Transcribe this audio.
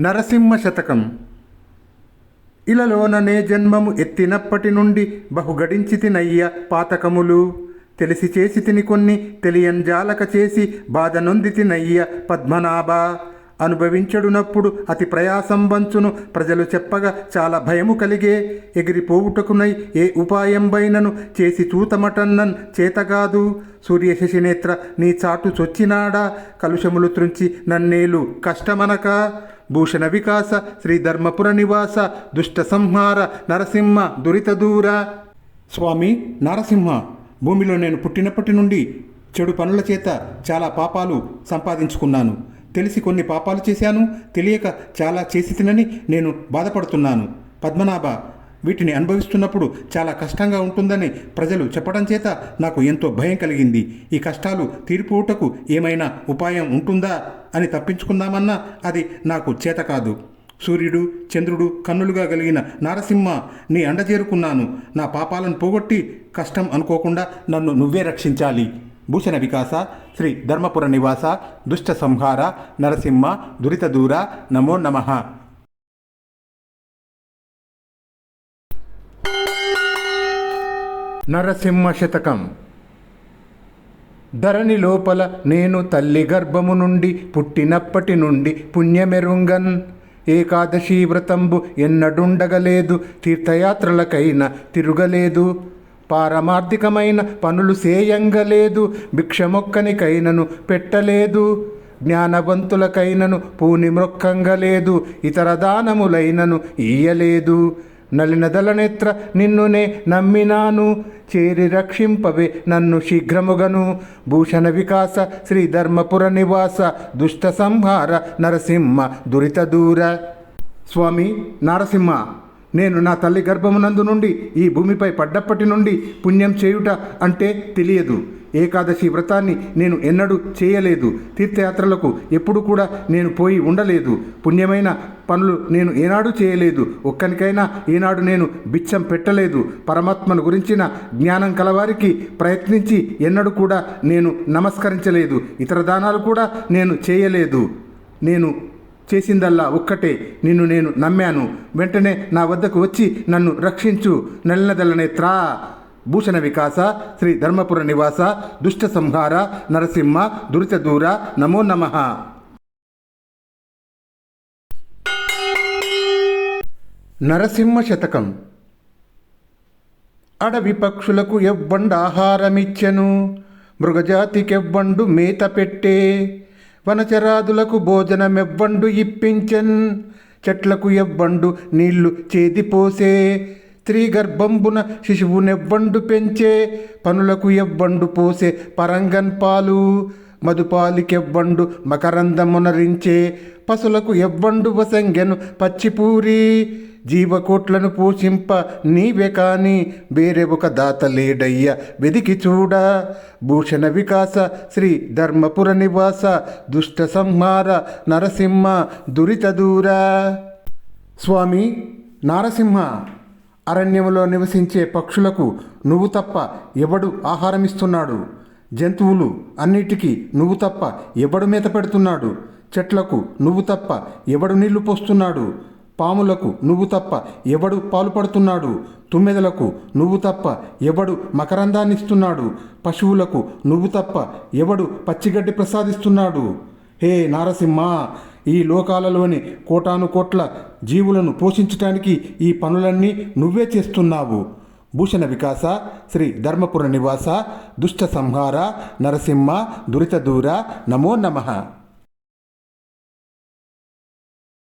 నరసింహ శతకం. ఇలలోననే జన్మము ఎత్తినప్పటి నుండి బహుగడించి తినయ్య పాతకములు. తెలిసి చేసి తిని కొన్ని తెలియంజాలక చేసి బాధ నొంది తినయ్య పద్మనాభ. అనుభవించడునప్పుడు అతి ప్రయాసంబంచును ప్రజలు చెప్పగా చాలా భయము కలిగే. ఎగిరిపోవుటకునై ఏ ఉపాయంబైనను చేసి చూతమటన్నన్ చేతగాదు. సూర్యశశినేత్ర నీ చాటు చొచ్చినాడా? కలుషములు త్రుంచి నన్నేలు కష్టమనక. భూషణ వికాస శ్రీ ధర్మపుర నివాస దుష్ట సంహార నరసింహ దురిత దూర. స్వామి నరసింహ భూమిలో నేను పుట్టినప్పటి నుండి చెడు పనుల చేత చాలా పాపాలు సంపాదించుకున్నాను. తెలిసి కొన్ని పాపాలు చేశాను తెలియక చాలా చేసి తినని నేను బాధపడుతున్నాను. పద్మనాభ వీటిని అనుభవిస్తున్నప్పుడు చాలా కష్టంగా ఉంటుందని ప్రజలు చెప్పడం చేత నాకు ఎంతో భయం కలిగింది. ఈ కష్టాలు తీరిపోవుటకు ఏమైనా ఉపాయం ఉంటుందా అని తప్పించుకుందామన్నా అది నాకు చేత కాదు. సూర్యుడు చంద్రుడు కన్నులుగా కలిగిన నారసింహ నీ అండ చేరుకున్నాను నా పాపాలను పోగొట్టి కష్టం అనుకోకుండా నన్ను నువ్వే రక్షించాలి. భూషణ వికాస శ్రీ ధర్మపుర నివాస దుష్ట సంహార నరసింహ దురిత దూర నమో నమః. నరసింహ శతకం. ధరణి లోపల నేను తల్లి గర్భము నుండి పుట్టినప్పటి నుండి పుణ్యమెరుంగన్. ఏకాదశి వ్రతంబు ఎన్నడుండగలేదు తీర్థయాత్రలకైనా తిరుగలేదు. పారమార్థికమైన పనులు సేయంగలేదు భిక్షమొక్కనికైనను పెట్టలేదు జ్ఞానవంతులకైనను పూని మృక్కంగలేదు ఇతర దానములైనను ఇయ్యలేదు నలినదలనేత్ర నిన్నునే నమ్మినాను చేరి రక్షింపవే నన్ను శీఘ్రముగను. భూషణ వికాస శ్రీ ధర్మపుర నివాస దుష్ట సంహార నరసింహ దురిత దూర. స్వామి నరసింహ నేను నా తల్లి గర్భమునందు నుండి ఈ భూమిపై పడ్డప్పటి నుండి పుణ్యం చేయుట అంటే తెలియదు. ఏకాదశి వ్రతాన్ని నేను ఎన్నడూ చేయలేదు. తీర్థయాత్రలకు ఎప్పుడు కూడా నేను పోయి ఉండలేదు. పుణ్యమైన పనులు నేను ఏనాడు చేయలేదు. ఒక్కనికైనా ఈనాడు నేను బిచ్చం పెట్టలేదు. పరమాత్మను గురించిన జ్ఞానం కలవారికి ప్రయత్నించి ఎన్నడూ కూడా నేను నమస్కరించలేదు. ఇతర దానాలు కూడా నేను చేయలేదు. నేను చేసిందల్లా ఒక్కటే నిన్ను నేను నమ్మాను. వెంటనే నా వద్దకు వచ్చి నన్ను రక్షించు. త్రా. భూషణ వికాస శ్రీ ధర్మపుర నివాస దుష్ట సంహార నరసింహ దురిత దూర నమో నమః. నరసింహ శతకం. అడవి పక్షులకు ఎవ్వండు ఆహారమిచ్చెను. మృగజాతికెవ్వండు మేత పెట్టే. వనచరాదులకు భోజనమెవ్వండు ఇప్పించెన్. చెట్లకు ఎవ్వండు నీళ్ళు చేదిపోసే స్త్రీ గర్భంబున శిశువునెవ్వండు పెంచే. పనులకు ఎవ్వండు పోసే పరంగన్ పాలు. మధుపాలికెవ్వండు మకరందమునరించే. పశులకు ఎవ్వండు వసంగెను పచ్చిపూరి. జీవకోట్లను పోషింప నీవే కాని వేరే ఒక దాత లేడయ్య. వెదికి చూడ. భూషణ వికాస శ్రీ ధర్మపుర నివాస దుష్ట సంహార నరసింహ దురిత దూర. స్వామి నారసింహ అరణ్యంలో నివసించే పక్షులకు నువ్వు తప్ప ఎవడు ఆహారమిస్తున్నాడు? జంతువులు అన్నిటికీ నువ్వు తప్ప ఎవడు మేత పెడుతున్నాడు? చెట్లకు నువ్వు తప్ప ఎవడు నీళ్ళు పోస్తున్నాడు? పాములకు నువ్వు తప్ప ఎవడు పాలు పడుతున్నాడు? తుమ్మెదలకు నువ్వు తప్ప ఎవడు మకరందాన్నిస్తున్నాడు పశువులకు నువ్వు తప్ప ఎవడు పచ్చిగడ్డి ప్రసాదిస్తున్నాడు? హే నారసింహ ఈ లోకాలలోని కోటాను కోట్ల జీవులను పోషించటానికి ఈ పనులన్నీ నువ్వే చేస్తున్నావు. భూషణ వికాస శ్రీ ధర్మపుర నివాస దుష్ట సంహార నరసింహ దురిత దూర నమో నమః.